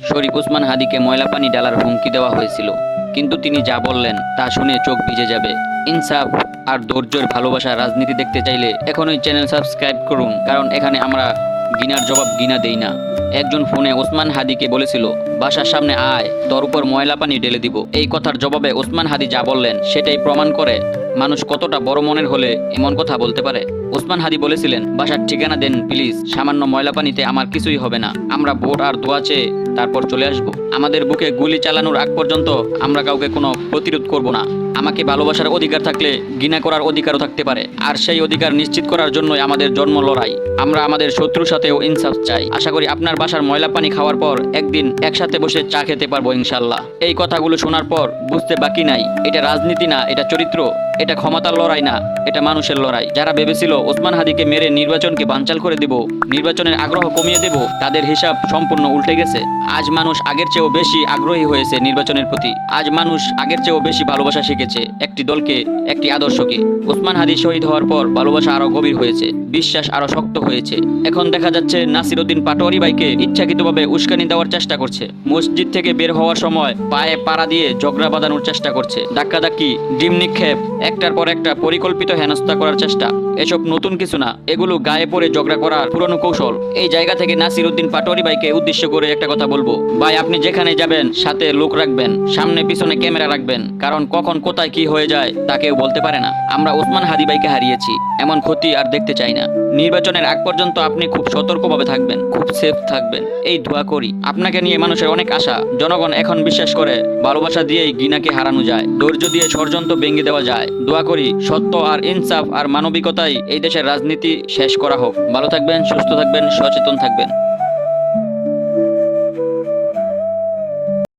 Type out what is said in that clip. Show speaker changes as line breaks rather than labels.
শরীফ ওসমান হাদিকে ময়লা পানি ডালার হুমকি দেওয়া হয়েছিল। কিন্তু তিনি যা বললেন তা শুনে চোখ ভিজে যাবে। ইনসাফ আর ধৈর্যের ভালোবাসা রাজনীতি দেখতে চাইলে এখনই চ্যানেল সাবস্ক্রাইব করুন, কারণ এখানে আমরা গিনার জবাব গিনা দেই না। একজন ফোনে ওসমান হাদিকে বলেছিল বাসার সামনে আয়, তোর উপর ময়লা পানি ঢেলে দিব। এই কথার জবাবে ওসমান হাদি যা বললেন, সেটাই প্রমাণ করে মানুষ কতটা বড় মনের হলে এমন কথা বলতে পারে। ওসমান হাদি বলেছিলেন, বাসার ঠিকানা দেন, প্লিজ। সামান্য ময়লা পানিতে আমার কিছুই হবে না। আমরা ভোট আর দোয়া চেয়ে তারপর চলে আসব। আমাদের বুকে গুলি চালানোর আগ পর্যন্ত আমরা কাউকে কোনো প্রতিরোধ করব না। আমাকে ভালোবাসার অধিকার থাকলে ঘৃণা করার অধিকারও থাকতে পারে। আর সেই অধিকার নিশ্চিত করার জন্যই আমাদের জন্ম লড়াই। আমরা আমাদের শত্রুর সাথেও ইনসাফ চাই। আশা করি আপনার বাসার ময়লা পানি খাওয়ার পর একদিন একসাথে বসে চা খেতে পারব ইনশাল্লাহ। এই কথাগুলো শোনার পর বুঝতে বাকি নাই। এটা রাজনীতি না, এটা চরিত্র। এটা ক্ষমতার লড়াই না, এটা মানুষের লড়াই। যারা ভেবেছিল ওসমান হাদিকে মেরে নির্বাচনকে বানচাল করে দেব, নির্বাচনের আগ্রহ কমিয়ে দেব, তাদের হিসাব সম্পূর্ণ উল্টে গেছে। আজ মানুষ আগের চেয়েও বেশি আগ্রহী হয়েছে নির্বাচনের প্রতি। আজ মানুষ আগের চেয়েও বেশি ভালোবাসা শিখেছে একটি দলকে, একটি আদর্শকে। ওসমান হাদি শহীদ হওয়ার পর ভালোবাসা আরও গভীর হয়েছে, বিশ্বাস আরও শক্ত হয়েছে। এখন দেখা যাচ্ছে নাসির উদ্দিন পাটোয়ারি ভাইকে ইচ্ছাকৃতভাবে উস্কানি দেওয়ার চেষ্টা করছে। মসজিদ থেকে বের হওয়ার সময় পায়ে পাড়া দিয়ে ঝগড়া বাঁধানোর চেষ্টা করছে। ধাক্কাধাক্কি, ডিম নিক্ষেপ একটার পর একটা পরিকল্পিত হেনস্থা করার চেষ্টা। এসব নতুন কিছু না, এগুলো গায়ে পড়ে ঝগড়া করার পুরনো কৌশল। এই জায়গা থেকে নাসির উদ্দিন পাটোয়ারি ভাইকে উদ্দেশ্য করে একটা কথা বলব। ভাই, আপনি যেখানে যাবেন, সাথে লোক রাখবেন, সামনে পিছনে ক্যামেরা রাখবেন, কারণ কখন, কোথায়, কি হয়ে যায় তা কেউ বলতে পারে না। আমরা ওসমান হাদি ভাইকে হারিয়েছি, এমন ক্ষতি আর দেখতে চাই না। নির্বাচনের আগ পর্যন্ত আপনি খুব সতর্কভাবে থাকবেন, খুব সেফ থাকবেন। এই দোয়া করি। আপনাকে নিয়ে মানুষের অনেক আশা। জনগণ এখন বিশ্বাস করে, ভালোবাসা দিয়েই গিনাকে হারানো যায়, ধৈর্য দিয়ে ষড়যন্ত্র ভেঙে দেওয়া যায়। দোয়া করি সত্য আর ইনসাফ আর মানবিকতায় এই দেশের রাজনীতি শেষ করা হোক। ভালো থাকবেন, সুস্থ থাকবেন, সচেতন থাকবেন।